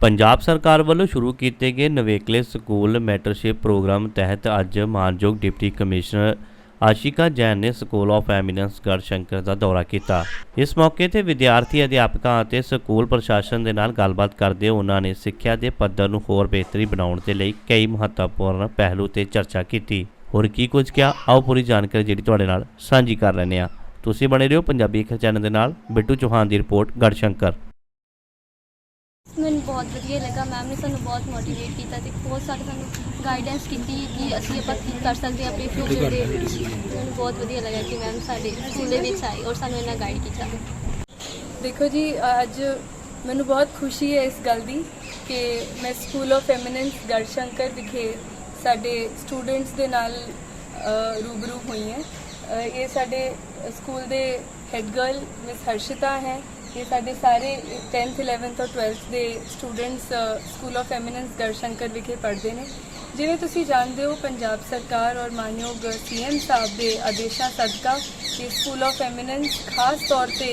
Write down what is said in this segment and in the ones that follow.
ਪੰਜਾਬ ਸਰਕਾਰ ਵੱਲੋਂ ਸ਼ੁਰੂ ਕੀਤੇ ਗਏ ਨਵੇਕਲੇ ਸਕੂਲ ਮੈਂਟਰਸ਼ਿਪ ਪ੍ਰੋਗਰਾਮ ਤਹਿਤ ਅੱਜ ਮਾਨਯੋਗ ਡਿਪਟੀ ਕਮਿਸ਼ਨਰ ਆਸ਼ਿਕਾ ਜੈਨ ਨੇ ਸਕੂਲ ਆਫ ਐਮੀਨੈਂਸ ਗੜਸ਼ੰਕਰ ਦਾ ਦੌਰਾ ਕੀਤਾ। ਇਸ ਮੌਕੇ ਤੇ ਵਿਦਿਆਰਥੀ ਅਧਿਆਪਕਾਂ ਅਤੇ ਸਕੂਲ ਪ੍ਰਸ਼ਾਸਨ ਦੇ ਨਾਲ ਗੱਲਬਾਤ ਕਰਦੇ ਉਹਨਾਂ ਨੇ ਸਿੱਖਿਆ ਦੇ ਪੱਧਰ ਨੂੰ ਹੋਰ ਬਿਹਤਰੀ ਬਣਾਉਣ ਦੇ ਲਈ ਕਈ ਮਹੱਤਵਪੂਰਨ ਪਹਿਲੂ ਤੇ ਚਰਚਾ ਕੀਤੀ। ਹੋਰ ਕੀ ਕੁਝ ਕਿਹਾ? ਆਓ ਪੂਰੀ ਜਾਣਕਾਰੀ ਜਿਹੜੀ ਤੁਹਾਡੇ ਨਾਲ ਸਾਂਝੀ ਕਰ ਲੈਂਦੇ ਹਾਂ। ਤੁਸੀਂ ਬਣੇ ਰਹੋ ਪੰਜਾਬੀ ਅਖਰ ਚੈਨਲ ਦੇ ਨਾਲ। ਬਿੱਟੂ ਚੌਹਾਨ ਦੀ ਰਿਪੋਰਟ ਗੜਸ਼ੰਕਰ ਮੈਨੂੰ ਬਹੁਤ ਵਧੀਆ ਲੱਗਾ ਮੈਮ ਨੇ ਸਾਨੂੰ ਬਹੁਤ ਮੋਟੀਵੇਟ ਕੀਤਾ ਤੇ ਬਹੁਤ ਸਾਰੇ ਸਾਨੂੰ ਗਾਈਡੈਂਸ ਕੀਤੀ ਕਿ ਅਸੀਂ ਆਪਾਂ ਕੀ ਕਰ ਸਕਦੇ ਹਾਂ ਆਪਣੇ ਫਿਊਚਰ ਦੇ ਮੈਨੂੰ ਬਹੁਤ ਵਧੀਆ ਲੱਗਾ ਕਿ ਮੈਮ ਸਾਡੇ ਸਕੂਲ ਦੇ ਵਿੱਚ ਆਏ ਔਰ ਸਾਨੂੰ ਇਹਨਾਂ ਗਾਈਡ ਕੀਤਾ। ਦੇਖੋ ਜੀ ਅੱਜ ਮੈਨੂੰ ਬਹੁਤ ਖੁਸ਼ੀ ਹੈ ਇਸ ਗੱਲ ਦੀ ਕਿ ਮੈਂ ਸਕੂਲ ਆਫ ਐਮੀਨੈਂਸ ਗੜਸ਼ੰਕਰ ਵਿਖੇ ਸਾਡੇ ਸਟੂਡੈਂਟਸ ਦੇ ਨਾਲ ਅ, ਰੂਬਰੂ ਹੋਈ ਹਾਂ। ਅ, ਇਹ ਸਾਡੇ ਸਕੂਲ ਦੇ ਹੈਡ ਗਰਲ ਮਿਸ ਹਰਸ਼ਿਤਾ ਹੈ। ਇਹ ਸਾਡੇ ਸਾਰੇ 10th 11th ਔਰ 12th ਦੇ students school of eminence Garhshankar ਵਿਖੇ ਪੜ੍ਹਦੇ ਨੇ। ਜਿਵੇਂ ਤੁਸੀਂ ਜਾਣਦੇ ਹੋ, ਪੰਜਾਬ ਸਰਕਾਰ ਔਰ ਮਾਨਯੋਗ ਸੀਐਮ ਸਾਹਿਬ ਦੇ ਆਦੇਸ਼ਾਂ ਸਦਕਾ ਇਹ ਸਕੂਲ ਆਫ ਐਮੀਨੈਂਸ ਖਾਸ ਤੌਰ ਤੇ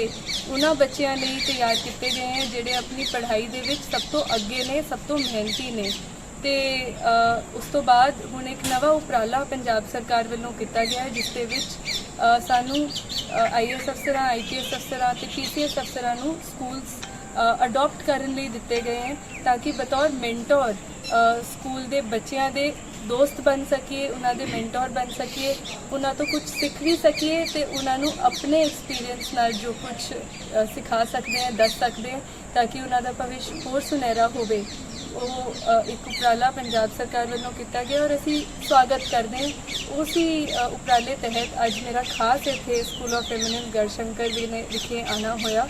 ਉਹਨਾਂ ਬੱਚਿਆਂ ਲਈ ਤਿਆਰ ਕੀਤੇ ਗਏ ਹਨ ਜਿਹੜੇ ਆਪਣੀ ਪੜ੍ਹਾਈ ਦੇ ਵਿੱਚ ਸਭ ਤੋਂ ਅੱਗੇ ਨੇ, ਸਭ ਤੋਂ ਮਿਹਨਤੀ ਨੇ। ਤੇ ਉਸ ਤੋਂ ਬਾਅਦ ਹੁਣ ਇੱਕ ਨਵਾਂ ਉਪਰਾਲਾ ਪੰਜਾਬ ਸਰਕਾਰ ਵੱਲੋਂ ਕੀਤਾ ਗਿਆ ਹੈ, ਜਿਸ ਦੇ ਵਿੱਚ ਸਾਨੂੰ ਆਈਐਸ ਅਫਸਰਾਂ ਆਈਪੀਐਸ ਅਫਸਰਾਂ ਤੇ ਪੀਸੀਐਸ ਅਫਸਰਾਂ ਨੂੰ ਸਕੂਲਸ ਅਡਾਪਟ ਕਰਨ ਲਈ ਦਿੱਤੇ ਗਏ ਹਨ ਤਾਂ ਕਿ ਬਤੌਰ ਮੈਂਟੋਰ ਸਕੂਲ ਦੇ ਬੱਚਿਆਂ ਦੇ ਦੋਸਤ ਬਣ ਸਕੀਏ, ਉਹਨਾਂ ਦੇ ਮੈਂਟੋਰ ਬਣ ਸਕੀਏ, ਉਹਨਾਂ ਤੋਂ ਕੁਝ ਸਿੱਖ ਵੀ ਸਕੀਏ ਤੇ ਉਹਨਾਂ ਨੂੰ ਆਪਣੇ ਐਕਸਪੀਰੀਅੰਸ ਨਾਲ ਜੋ ਕੁਝ ਸਿਖਾ ਸਕਦੇ ਹਾਂ, ਦੱਸ ਸਕਦੇ ਹਾਂ ਤਾਂ ਕਿ ਉਹਨਾਂ ਦਾ ਭਵਿੱਖ ਹੋਰ ਸੁਨਹਿਰਾ ਹੋਵੇ। ਉਹ ਅ, ਇੱਕ ਉਪਰਾਲਾ ਪੰਜਾਬ ਸਰਕਾਰ ਵੱਲੋਂ ਕੀਤਾ ਗਿਆ ਔਰ ਅਸੀਂ ਸਵਾਗਤ ਕਰਦੇ ਹਾਂ। ਉਸੇ ਅ, ਉਪਰਾਲੇ ਤਹਿਤ ਅੱਜ ਮੇਰਾ ਖਾਸ ਇੱਥੇ ਸਕੂਲ ਆਫ ਫੈਮਿਨਿਨ ਗੜਸ਼ੰਕਰ ਜੀ ਨੇ ਵਿਖੇ ਆਣਾ ਹੋਇਆ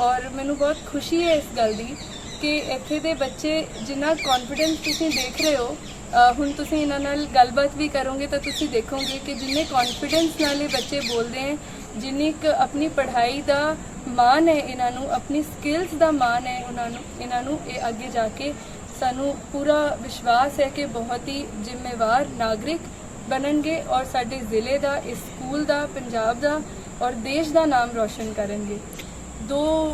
ਔਰ ਮੈਨੂੰ ਬਹੁਤ ਖੁਸ਼ੀ ਹੈ ਇਸ ਗੱਲ ਦੀ ਕਿ ਇੱਥੇ ਦੇ ਬੱਚੇ ਜਿੰਨਾ ਕੌਨਫੀਡੈਂਸ ਤੁਸੀਂ ਦੇਖ ਰਹੇ ਹੋ ਅ, ਹੁਣ ਤੁਸੀਂ ਇਹਨਾਂ ਨਾਲ ਗੱਲਬਾਤ ਵੀ ਕਰੋਗੇ ਤਾਂ ਤੁਸੀਂ ਦੇਖੋਗੇ ਕਿ ਜਿੰਨੇ ਕੌਨਫੀਡੈਂਸ ਨਾਲ ਇਹ ਬੱਚੇ ਬੋਲਦੇ ਹੈ ਜਿੰਨੀ ਕੁ ਆਪਣੀ ਪੜ੍ਹਾਈ ਦਾ ਮਾਣ ਹੈ ਇਹਨਾਂ ਨੂੰ ਆਪਣੀ ਸਕਿੱਲਸ ਦਾ ਮਾਣ ਹੈ ਉਹਨਾਂ ਨੂੰ ਇਹਨਾਂ ਨੂੰ ਇਹ ਅੱਗੇ ਜਾ ਕੇ ਸਾਨੂੰ ਪੂਰਾ ਵਿਸ਼ਵਾਸ ਹੈ ਕਿ ਬਹੁਤ ਹੀ ਜ਼ਿੰਮੇਵਾਰ ਨਾਗਰਿਕ ਬਣਨਗੇ ਔਰ ਸਾਡੇ ਜ਼ਿਲ੍ਹੇ ਦਾ, ਇਸ ਸਕੂਲ ਦਾ, ਪੰਜਾਬ ਦਾ ਔਰ ਦੇਸ਼ ਦਾ ਨਾਮ ਰੌਸ਼ਨ ਕਰਨਗੇ। ਦੋ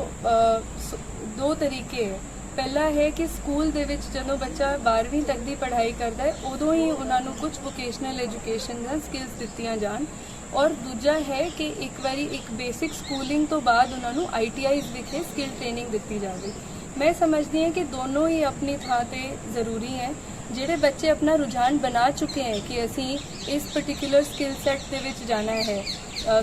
ਸ- ਦੋ ਤਰੀਕੇ ਹੈ। ਪਹਿਲਾ ਹੈ ਕਿ ਸਕੂਲ ਦੇ ਵਿੱਚ ਜਦੋਂ ਬੱਚਾ 12ਵੀਂ ਤੱਕ ਦੀ ਪੜ੍ਹਾਈ ਕਰਦਾ ਹੈ, ਉਦੋਂ ਹੀ ਉਹਨਾਂ ਨੂੰ ਕੁਝ ਵੋਕੇਸ਼ਨਲ ਐਜੂਕੇਸ਼ਨ ਜਾਂ ਸਕਿੱਲਸ ਦਿੱਤੀਆਂ ਜਾਣ। ਔਰ ਦੂਜਾ ਹੈ ਕਿ ਇੱਕ ਵਾਰੀ ਇੱਕ ਬੇਸਿਕ ਸਕੂਲਿੰਗ ਤੋਂ ਬਾਅਦ ਉਹਨਾਂ ਨੂੰ ਆਈਟੀਆਈਜ਼ ਵਿਖੇ ਸਕਿੱਲ ਟ੍ਰੇਨਿੰਗ ਦਿੱਤੀ ਜਾਵੇ। ਮੈਂ ਸਮਝਦੀ ਹਾਂ ਕਿ ਦੋਨੋਂ ਹੀ ਆਪਣੀ ਥਾਂ ਤੇ ਜ਼ਰੂਰੀ ਹੈ ਜਿਹੜੇ ਬੱਚੇ ਆਪਣਾ ਰੁਝਾਨ ਬਣਾ ਚੁੱਕੇ ਹੈ ਕਿ ਅਸੀਂ ਇਸ ਪਾਰਟਿਕੂਲਰ ਸਕਿੱਲ ਸੈੱਟ ਦੇ ਵਿੱਚ ਜਾਣਾ ਹੈ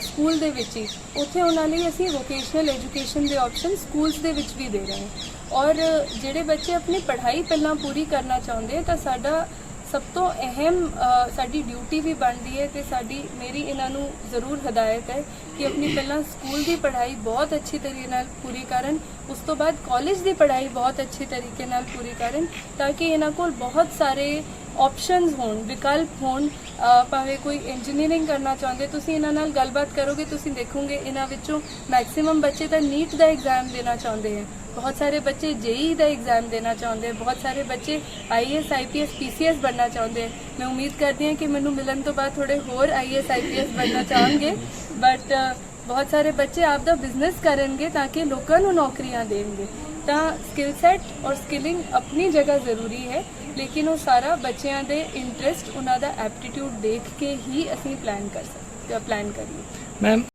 ਸਕੂਲ ਦੇ ਵਿੱਚ ਹੀ ਉੱਥੇ ਉਹਨਾਂ ਲਈ ਅਸੀਂ ਵੋਕੇਸ਼ਨਲ ਐਜੂਕੇਸ਼ਨ ਦੇ ਆਪਸ਼ਨ ਸਕੂਲਸ ਦੇ ਵਿੱਚ ਵੀ ਦੇ ਰਹੇ ਹਾਂ ਔਰ ਜਿਹੜੇ ਬੱਚੇ ਆਪਣੀ ਪੜ੍ਹਾਈ ਪਹਿਲਾਂ ਪੂਰੀ ਕਰਨਾ ਚਾਹੁੰਦੇ ਤਾਂ ਸਾਡਾ ਸਭ ਤੋਂ ਅਹਿਮ ਸਾਡੀ ਡਿਊਟੀ ਵੀ ਬਣਦੀ ਹੈ ਤੇ ਸਾਡੀ, ਮੇਰੀ ਇਹਨਾਂ ਨੂੰ ਜ਼ਰੂਰ ਹਦਾਇਤ ਹੈ ਕਿ ਆਪਣੀ ਪਹਿਲਾਂ ਸਕੂਲ ਦੀ ਪੜ੍ਹਾਈ ਬਹੁਤ ਅੱਛੀ ਤਰੀਕੇ ਨਾਲ ਪੂਰੀ ਕਰਨ, ਉਸ ਤੋਂ ਬਾਅਦ ਕਾਲਜ ਦੀ ਪੜ੍ਹਾਈ ਬਹੁਤ ਅੱਛੇ ਤਰੀਕੇ ਨਾਲ ਪੂਰੀ ਕਰਨ, ਤਾਂ ਕਿ ਇਹਨਾਂ ਕੋਲ ਬਹੁਤ ਸਾਰੇ ਆਪਸ਼ਨਸ ਹੋਣ, ਵਿਕਲਪ ਹੋਣ ਭਾਵੇਂ ਕੋਈ ਇੰਜੀਨੀਅਰਿੰਗ ਕਰਨਾ ਚਾਹੁੰਦੇ, ਤੁਸੀਂ ਇਹਨਾਂ ਨਾਲ ਗੱਲਬਾਤ ਕਰੋਗੇ, ਤੁਸੀਂ ਦੇਖੋਗੇ ਇਹਨਾਂ ਵਿੱਚੋਂ ਮੈਕਸਿਮਮ ਬੱਚੇ ਤਾਂ ਨੀਟ ਦਾ ਐਗਜ਼ਾਮ ਦੇਣਾ ਚਾਹੁੰਦੇ ਹੈ। ਬਹੁਤ ਸਾਰੇ ਬੱਚੇ ਜੇਈ ਦਾ ਐਗਜ਼ਾਮ ਦੇਣਾ ਚਾਹੁੰਦੇ, ਬਹੁਤ ਸਾਰੇ ਬੱਚੇ ਆਈਐਸ ਆਈਪੀਐਸ ਪੀਸੀਐਸ ਬਣਨਾ ਚਾਹੁੰਦੇ। ਮੈਂ ਉਮੀਦ ਕਰਦੀ ਹਾਂ ਕਿ ਮੈਨੂੰ ਮਿਲਣ ਤੋਂ ਬਾਅਦ ਥੋੜੇ ਹੋਰ ਆਈਐਸ ਆਈਪੀਐਸ ਬਣਨਾ ਚਾਹਣਗੇ। ਬਟ ਬਹੁਤ ਸਾਰੇ ਬੱਚੇ ਆਪ ਦਾ ਬਿਜ਼ਨਸ ਕਰਨਗੇ ਤਾਂ ਕਿ ਲੋਕਾਂ ਨੂੰ ਨੌਕਰੀਆਂ ਦੇਣਗੇ। ਤਾਂ ਸਕਿੱਲ ਸੈਟ ਔਰ ਸਕਿਲਿੰਗ ਆਪਣੀ ਜਗ੍ਹਾ ਜ਼ਰੂਰੀ ਹੈ, ਲੇਕਿਨ ਉਹ ਸਾਰਾ ਬੱਚਿਆਂ ਦੇ ਇੰਟਰਸਟ ਉਹਨਾਂ ਦਾ ਐਪਟੀਟਿਊਡ ਦੇਖ ਕੇ ਹੀ ਅਸੀਂ ਪਲਾਨ ਕਰ ਸਕਦੇ ਪਲਾਨ ਕਰੀਏ। ਮੈਮ